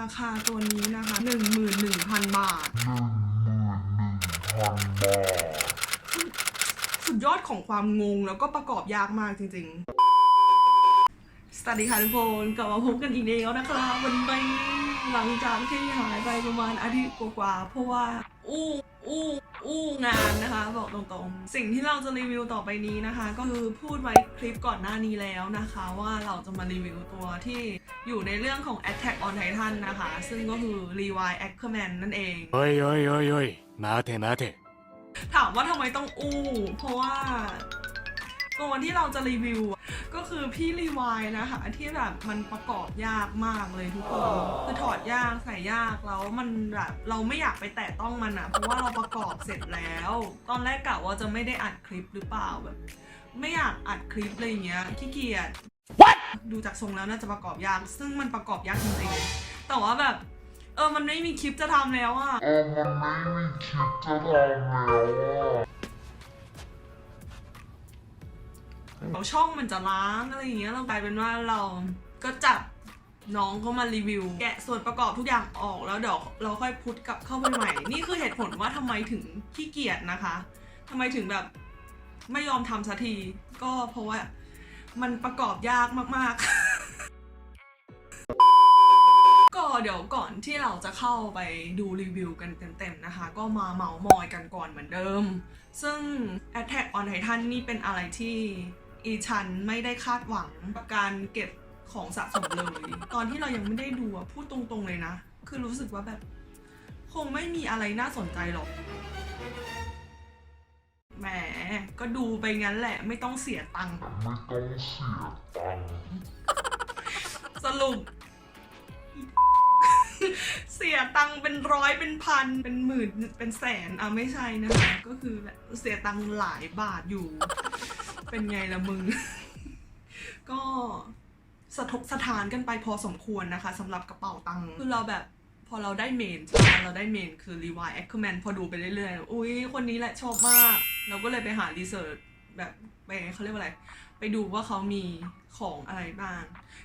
ราคาตัวนี้นะคะ11,000บาทสุดยอดของความงงแล้วก็ประกอบยากมากจริงๆ สวัสดีค่ะทุกคนกลับมาพบกันอีกแล้วนะครับวันนี้หลังจากที่หายไปประมาณอาทิตย์กว่าๆเพราะว่าอู้ อู้อู้งานนะคะ บอกตรงๆ สิ่งที่เราจะรีวิวต่อไปนี้นะคะ ก็คือพูดไว้คลิปก่อนหน้านี้แล้วนะคะ ว่าเราจะมารีวิวตัวที่อยู่ในเรื่องของ Attack on Titan นะคะ ซึ่งก็คือ Levi Ackerman นั่นเอง おいおいおいおい待て待て ถามว่าทำไมต้องอู้ เพราะว่า ตัวที่เราจะรีวิวอะก็คือพี่รีวายนะคะ ที่แบบมันประกอบยากมากเลยทุกคนคือถอดยากใส่ยากแล้วมันแบบเราไม่อยากไปแตะต้องมันอะเพราะว่าเราประกอบเสร็จแล้ว ตอนแรกกะว่าจะไม่ได้อัดคลิปหรือเปล่าแบบ ไม่อยากอัดคลิปอะไรอย่างเงี้ยขี้เกียจดูจากทรงแล้วน่าจะประกอบยาก ซึ่งมันประกอบยากจริงๆ แต่ว่าแบบ เออ มันไม่มีคลิปจะทำแล้วอะเออมันไม่มีคลิปจะทำแล้วอะ เราช่องมันจะล้างอะไรอย่างเงี้ยเรากลายเป็นว่าเราก็จับน้องเขามารีวิว แกะส่วนประกอบทุกอย่างออกแล้วเดี๋ยวเราค่อยพุทกลับเข้าไปใหม่ นี่คือเหตุผลว่าทำไมถึงขี้เกียจนะคะทำไมถึงแบบไม่ยอมทำสักที ก็เพราะว่ามันประกอบยากมากๆ ก็เดี๋ยวก่อนที่เราจะเข้าไปดูรีวิวกันเต็มๆนะคะ ก็มาเมาส์มอยกันก่อนเหมือนเดิม ซึ่ง Attack on Titan นี่เป็นอะไรที่ อีชันไม่ได้คาดหวังกับการเก็บของสะสมเลย ตอนที่เรายังไม่ได้ดูอะพูดตรงๆเลยนะ คือรู้สึกว่าแบบ คงไม่มีอะไรน่าสนใจหรอก แหม ก็ดูไปงั้นแหละ ไม่ต้องเสียตังค์ ไม่ต้องเสียตังค์ สรุป เสียตังค์เป็นร้อยเป็นพัน เป็นหมื่นเป็นแสน อะไม่ใช่นะคะ ก็คือแบบเสียตังค์หลายบาทอยู่ เป็นไงล่ะมึง ก็สะทกสะทานกันไปพอสมควรนะคะสำหรับกระเป๋าตังค์คือเราแบบพอเราได้เมนใช่ไหมเราได้เมนคือ Levi Ackerman พอดูไปเรื่อยๆ อุ้ยคนนี้แหละชอบมาก เราก็เลยไปหารีเสิร์ชแบบไปเขาเรียกว่าอะไร ไปดูว่าเขามีของอะไรบ้าง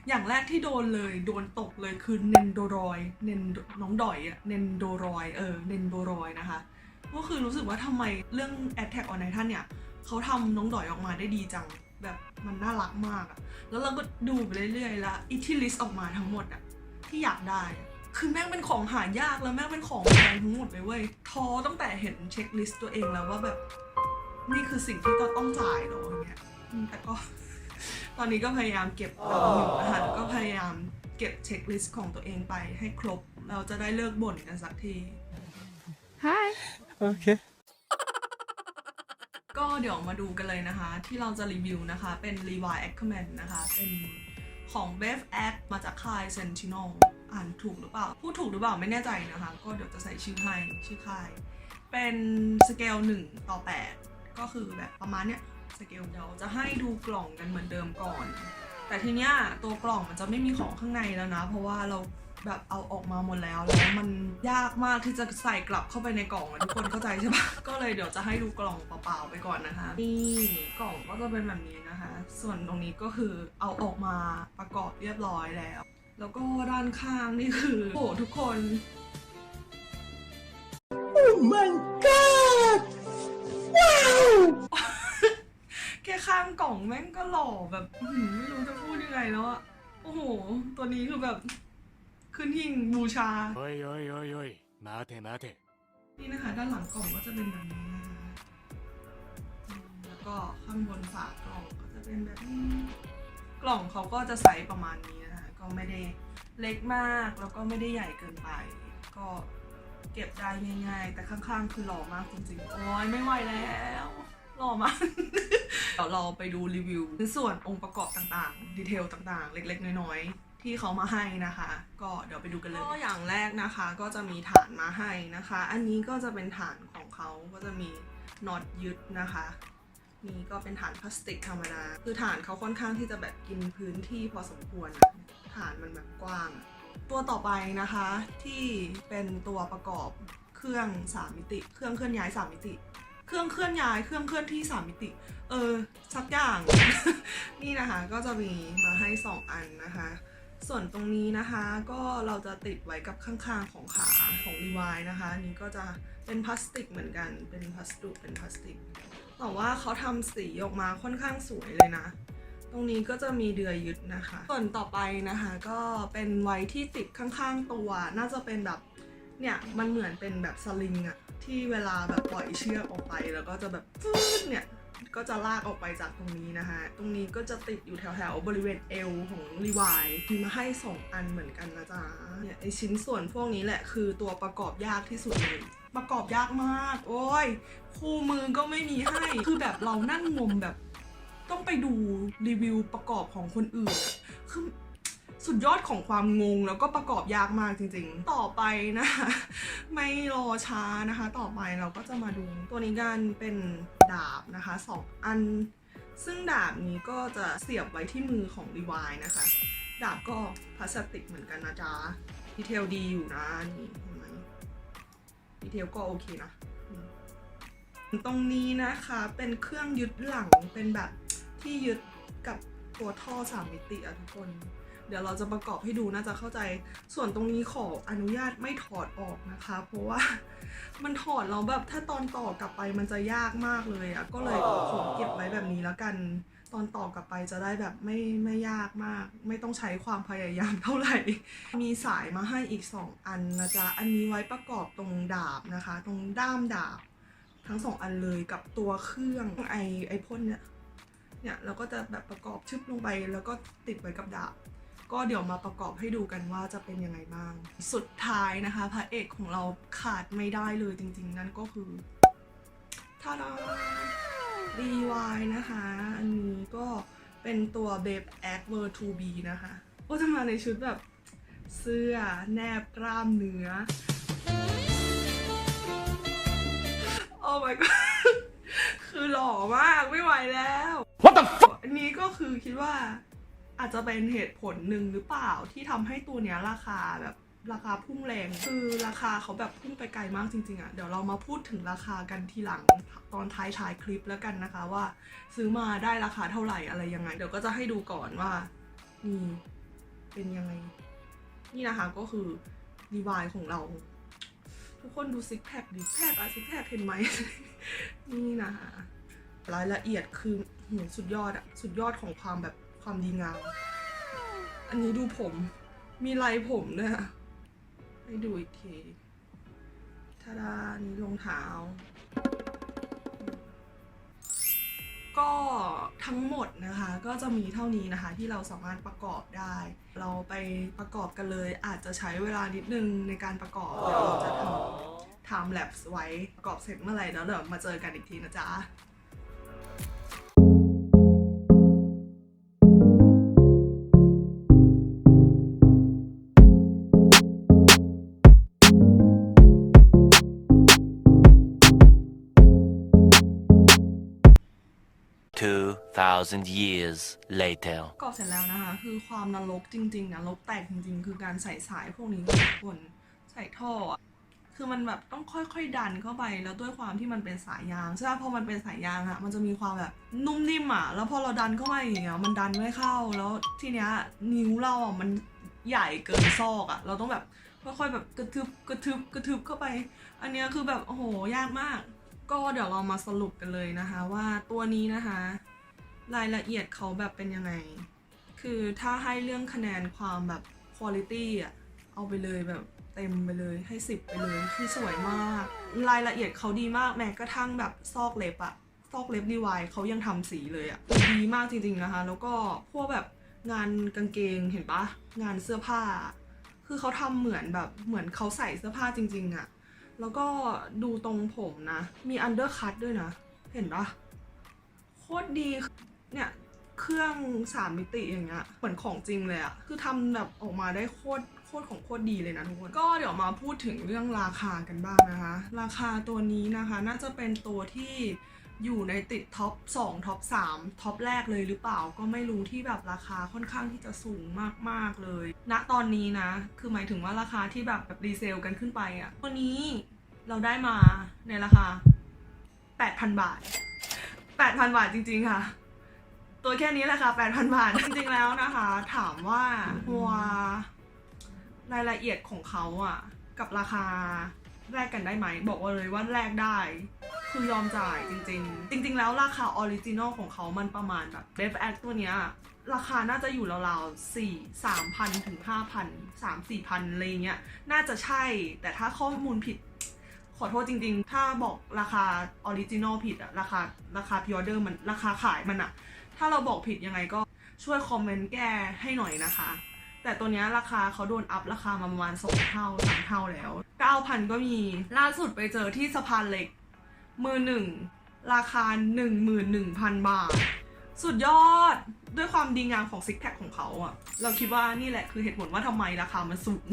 อย่างแรกที่โดนเลยโดนตกเลยคือเนนโดรอยเนนน้องดอยอะเนนโดรอยเออเนนโดรอยนะคะ ก็คือรู้สึกว่าทำไมเรื่อง Attack on Titan เนี่ย เขาทำน้องดอยออกมาได้ดีจัง แบบมันน่ารักมากอะแล้วเราก็ดูไปเรื่อยๆแล้ะอีที่ลิสต์ออกมาทั้งหมดอะที่อยากได้ คือแม่งเป็นของหายากแล้วแม่งเป็นของแพงทั้งหมดเลยเว้ยท้อตั้งแต่เห็นเช็คลิสต์ตัวเองแล้วว่าแบบนี่คือสิ่งที่ต้องจ่ายหรออย่างเงี้ยแต่ก็ตอนนี้ก็พยายามเก็บตังค์อยู่นะคะก็พยายามเก็บเช็คลิสต์ของตัวเองไปให้ครบ เราจะได้เลิกบ่นกันสักที Hi. Okay. ก็เดี๋ยวมาดูกันเลยนะคะ ที่เราจะรีวิวนะคะ เป็น Levi Ackerman นะคะ เป็นของ b e v a c มาจากค่าย Sentinel อ่านถูกหรือเปล่า พูดถูกหรือเปล่าไม่แน่ใจนะคะ ก็เดี๋ยวจะใส่ชื่อให้ชื่อค่าย เป็นสเกล1ต่อ 8 ก็คือแบบประมาณเนี้ยสเกลเดี๋ยวจะให้ดูกล่องกันเหมือนเดิมก่อน แต่ทีเนี้ยตัวกล่องมันจะไม่มีของข้างในแล้วนะ เพราะว่าเรา แบบเอาออกมาหมดแล้วแล้วมันยากมากที่จะใส่กลับเข้าไปในกล่องอะทุกคนเข้าใจใช่ปะก็เลยเดี๋ยวจะให้ดูกล่องเปล่าๆไปก่อนนะคะ นี่กล่องก็จะเป็นแบบนี้นะคะ ส่วนตรงนี้ก็คือเอาออกมาประกอบเรียบร้อยแล้ว แล้วก็ด้านข้างนี่คือโอ้โหทุกคนแค่ข้างกล่องแม่งก็หล่อแบบอื้อหือไม่รู้จะพูดยังไงแล้วอะโอ้โห ตัวนี้คือแบบ ขึ้นหิ้งบูชา おいおいおいおい待て待て นี่นะคะ ด้านหลังกล่องก็จะเป็นแบบนี้นะคะอืมแล้วก็ข้างบนฝากล่องก็จะเป็นแบบนี้ กล่องเขาก็จะไซส์ประมาณนี้นะคะ ก็ไม่ได้เล็กมากแล้วก็ไม่ได้ใหญ่เกินไป ก็เก็บได้ง่ายๆ แต่ข้างๆ คือหล่อมากจริงๆ โอ้ยไม่ไหวแล้วหล่อมาก เดี๋ยวเราไปดูรีวิวในส่วนองค์ประกอบต่างๆ ดีเทลต่างๆ เล็กๆ น้อยๆ ที่เขามาให้นะคะ ก็เดี๋ยวไปดูกันเลยก็อย่างแรกนะคะ ก็จะมีฐานมาให้นะคะ อันนี้ก็จะเป็นฐานของเขาก็จะมีน็อตยึดนะคะนี่ก็เป็นฐานพลาสติกธรรมดา คือฐานเขาค่อนข้างที่จะแบบกินพื้นที่พอสมควร ฐานมันแบบกว้าง ตัวต่อไปนะคะที่เป็นตัวประกอบเครื่อง3มิติ เครื่องเคลื่อนย้าย3มิติ เครื่องเคลื่อนย้ายเครื่องเคลื่อนที่3มิติ เออสักอย่าง นี่นะคะก็จะมีมาให้ 2 อันนะคะ ส่วนตรงนี้นะคะก็เราจะติดไว้กับข้างๆของขาของรีวายนะคะนนี้ก็จะเป็นพลาสติกเหมือนกันเป็นพลาสติกเป็นพลาสติก แต่ว่าเขาทำสีออกมาค่อนข้างสวยเลยนะ ตรงนี้ก็จะมีเดือยยึดนะคะ ส่วนต่อไปนะคะก็เป็นไว้ที่ติดข้างๆตัว น่าจะเป็นแบบเนี่ยมันเหมือนเป็นแบบสลิงอะที่เวลาแบบปล่อยเชือกออกไปแล้วก็จะแบบฟืดเนี่ย ก็จะลากออกไปจากตรงนี้นะคะ ตรงนี้ก็จะติดอยู่แถวๆบริเวณเอวของรีวายมีมาให้ 2 อันเหมือนกันนะจ๊ะ เนี่ยไอชิ้นส่วนพวกนี้แหละคือตัวประกอบยากที่สุดเลยประกอบยากมาก โอ้ยคู่มือก็ไม่มีให้ คือแบบเรานั่งงมแบบ ต้องไปดูรีวิวประกอบของคนอื่น คือ สุดยอดของความงงแล้วก็ประกอบยากมากจริงๆ ต่อไปนะคะไม่รอช้านะคะ ต่อไปเราก็จะมาดูตัวนี้กันเป็นดาบนะคะสองอัน ซึ่งดาบนี้ก็จะเสียบไว้ที่มือของรีวายนะคะ ดาบก็พลาสติกเหมือนกันนะจ๊ะดีเทลดีอยู่นะนี่เห็นไหมดีเทลก็โอเคนะตรงนี้นะคะเป็นเครื่องยึดหลังเป็นแบบที่ยึดกับตัวท่อสามมิติอะทุกคน เดี๋ยวเราจะประกอบให้ดูน่าจะเข้าใจ ส่วนตรงนี้ขออนุญาตไม่ถอดออกนะคะ เพราะว่ามันถอดเราแบบถ้าตอนต่อกลับไปมันจะยากมากเลยอะก็เลยขอเก็บไว้แบบนี้แล้วกัน ตอนต่อกลับไปจะได้แบบไม่ไม่ยากมาก ไม่ต้องใช้ความพยายามเท่าไหร่ มีสายมาให้อีก 2 อันนะจ๊ะ อันนี้ไว้ประกอบตรงดาบนะคะ ตรงด้ามดาบ ทั้งสองอันเลยกับตัวเครื่องไอไอพ่นเนี่ยเนี่ยเราก็จะแบบประกอบชึบลงไปแล้วก็ติดไว้กับดาบ ก็เดี๋ยวมาประกอบให้ดูกันว่าจะเป็นยังไงบ้าง สุดท้ายนะคะพระเอกของเราขาดไม่ได้เลยจริงๆ นั่นก็คือทาดา DY นะคะ อันนี้ก็เป็นตัว b a b Act v e r 2 b นะคะก็จะมาในชุดแบบเสื้อแนบกล้ามเนื้อ โอ้ my god คือหล่อมากไม่ไหวแล้ว What the fuck อันนี้ก็คือคิดว่า อาจจะเป็นเหตุผลหนึ่งหรือเปล่าที่ทำให้ตัวเนี้ยราคาแบบราคาพุ่งแรง คือราคาเขาแบบพุ่งไปไกลมากจริงๆอะ่ะ เดี๋ยวเรามาพูดถึงราคากันทีหลังตอนท้ายชายคลิปแล้วกันนะคะว่า ซื้อมาได้ราคาเท่าไหร่อะไรยังไง เดี๋ยวก็จะให้ดูก่อนว่านี่เป็นยังไง นี่นะคะก็คือดีวายของเรา ทุกคนดูซิกแพคดิแพคอะซิกแพคเห็นไหม นี่นะคะรายละเอียดคือสุดยอดอะสุดยอดของความแบบ ความดีงาม อันนี้ดูผม มีลายผมด้วยอะให้ดูอีกทีทาดาอันนี้รองเท้า ก็ทั้งหมดนะคะ ก็จะมีเท่านี้นะคะที่เราสามารถประกอบได้ เราไปประกอบกันเลย อาจจะใช้เวลานิดนึงในการประกอบเดี๋ยวเราจะทำ time lapse ไว้ประกอบเสร็จเมื่อไหร่แล้วเดี๋ยวมาเจอกันอีกทีนะจ๊ะ 2,000 years later. กอเสร็จแล้วนะคะ คือความนรกจริงๆนะลกแตกจริงๆ คือการใส่สายพวกนี้ทุกคนใส่ท่ออะคือมันแบบต้องค่อยๆ ดันเข้าไป แล้วด้วยความที่มันเป็นสายยางใช่ไหมพอมันเป็นสายยางอะมันจะมีความแบบนุ่มนิ่มอะแล้วพอเราดันเข้าไปอย่างเงี้ยมันดันไม่เข้า แล้วทีเนี้ยนิ้วเราอะมันใหญ่เกินซอกอะเราต้องแบบค่อยๆแบบกระทึบกระทึบกระทึบเข้าไป อันเนี้ยคือแบบโอ้โหยากมาก ก็เดี๋ยวเรามาสรุปกันเลยนะคะ ว่าตัวนี้นะคะ รายละเอียดเขาแบบเป็นยังไง คือถ้าให้เรื่องคะแนนความแบบคุณภาพอะเอาไปเลยแบบเต็มไปเลยให้สิบไปเลย คือสวยมาก รายละเอียดเขาดีมากแม้กระทั่งแบบซอกเล็บอะซอกเล็บดีวายเขายังทำสีเลยอะดีมากจริงๆนะคะ แล้วก็พวกแบบงานกางเกงเห็นปะงานเสื้อผ้า คือเขาทำเหมือนแบบเหมือนเขาใส่เสื้อผ้าจริง ๆอะแล้วก็ดูตรงผมนะ มีอันเดอร์คัตด้วยนะ เห็นปะโคตรดี เนี่ยเครื่องสามมิติอย่างเงี้ยเหมือนของจริงเลยอะคือทำแบบออกมาได้โคตรโคตรของโคตรดีเลยนะทุกคน ก็เดี๋ยวมาพูดถึงเรื่องราคากันบ้างนะคะ ราคาตัวนี้นะคะน่าจะเป็นตัวที่อยู่ในติดท็อป 2 ท็อป 3 ท็อปแรกเลยหรือเปล่าก็ไม่รู้ที่แบบราคาค่อนข้างที่จะสูงมาก ๆ เลยณตอนนี้นะ คือหมายถึงว่าราคาที่แบบแบบรีเซลกันขึ้นไปอะตัวนี้เราได้มาในราคา 8,000 บาท 8,000 บาทจริง ๆ ค่ะ ตัวแค่นี้แหละค่ะ8,000บาท จริงๆแล้วนะคะ ถามว่าหัวรายละเอียดของเขาอะ กับราคาแลกกันได้ไหม บอกว่าเลยว่าแลกได้ คือยอมจ่ายจริง ๆ จริง ๆ แล้วราคาออริจินอลของเขามันประมาณแบบเบฟแอคตัวเนี้ยราคาน่าจะอยู่ราวๆสี่สามพันถึงห้าพันสามสี่พันอะไรเงี้ย น่าจะใช่ แต่ถ้าข้อมูลผิด ขอโทษจริง ๆ ถ้าบอกราคาออริจินอลผิดอะราคาราคาพิออเดอร์มันราคาขายมันอะ ถ้าเราบอกผิดยังไงก็ช่วยคอมเมนต์แก้ให้หน่อยนะคะ แต่ตัวนี้ราคาเขาโดนอัพราคามาประมาณสองเท่าสามเท่าแล้ว9,000ก็มี ล่าสุดไปเจอที่สะพานเหล็ก มือหนึ่งราคา11,000บาท สุดยอดด้วยความดีงามของซิกแพคของเขาอะเราคิดว่านี่แหละคือเหตุผลว่าทำไมราคามันสูง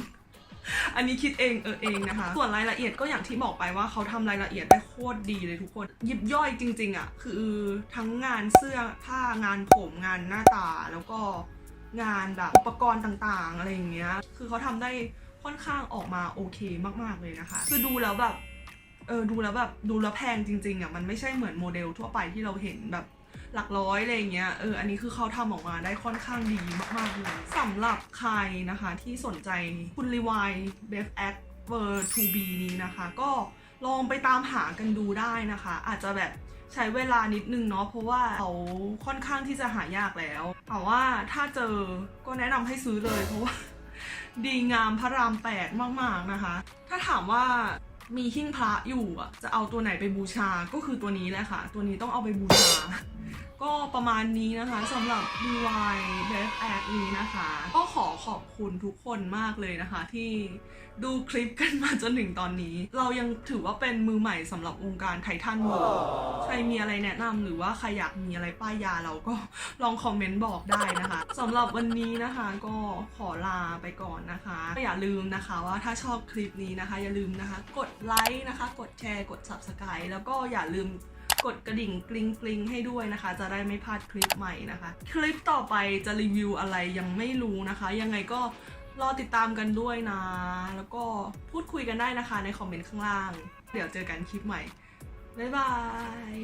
อันนี้คิดเองเออเองนะคะ ส่วนรายละเอียดก็อย่างที่บอกไปว่าเขาทำรายละเอียดได้โคตรดีเลยทุกคน ยิบย่อยจริง ๆอะคือทั้งงานเสื้อผ้างานผมงานหน้าตาแล้วก็งานแบบอุปกรณ์ต่างๆ อะไรอย่างเงี้ย คือเขาทำได้ค่อนข้างออกมาโอเคมากๆเลยนะคะ คือดูแล้วแบบเออดูแล้วแบบดูแล้วแพงจริงๆอะมันไม่ใช่เหมือนโมเดลทั่วไปที่เราเห็นแบบ หลักร้อยอะไรอย่างเงี้ย เออ อันนี้คือเขาทำออกมาได้ค่อนข้างดีมากๆเลยสำหรับใครนะคะที่สนใจคุณรีวายเบฟแอคเวอร์ 2B นี้นะคะ ก็ลองไปตามหากันดูได้นะคะ อาจจะแบบใช้เวลานิดนึงเนาะเพราะว่าเขาค่อนข้างที่จะหายากแล้ว แต่ว่าถ้าเจอก็แนะนำให้ซื้อเลยเพราะว่า ดีงามพระรามแปดมากๆนะคะ ถ้าถามว่า มีหิ้งพระอยู่อะ จะเอาตัวไหนไปบูชาก็คือตัวนี้แหละค่ะ ตัวนี้ต้องเอาไปบูชาก็ประมาณนี้นะคะสำหรับ DY b e f a c นี้นะคะ ก็ขอขอบคุณทุกคนมากเลยนะคะ ที่ดูคลิปกันมาจนถึงตอนนี้ เรายังถือว่าเป็นมือใหม่สำหรับวงการไททันเวิร์ใครมีอะไรแนะนำหรือว่าใครอยากมีอะไรป้ายยาเราก็ลองคอมเมนต์บอกได้นะคะสำหรับวันนี้นะคะก็ขอลาไปก่อนนะคะก็อย่าลืมนะคะว่าถ้าชอบคลิปนี้นะคะ อย่าลืมนะคะ กดไลค์นะคะ กดแชร์กด subscribe แล้วก็อย่าลืม กดกระดิ่งกริ๊งกริ๊งให้ด้วยนะคะ จะได้ไม่พลาดคลิปใหม่นะคะ คลิปต่อไปจะรีวิวอะไรยังไม่รู้นะคะ ยังไงก็รอติดตามกันด้วยนะ แล้วก็พูดคุยกันได้นะคะในคอมเมนต์ข้างล่าง เดี๋ยวเจอกันคลิปใหม่ บ๊ายบาย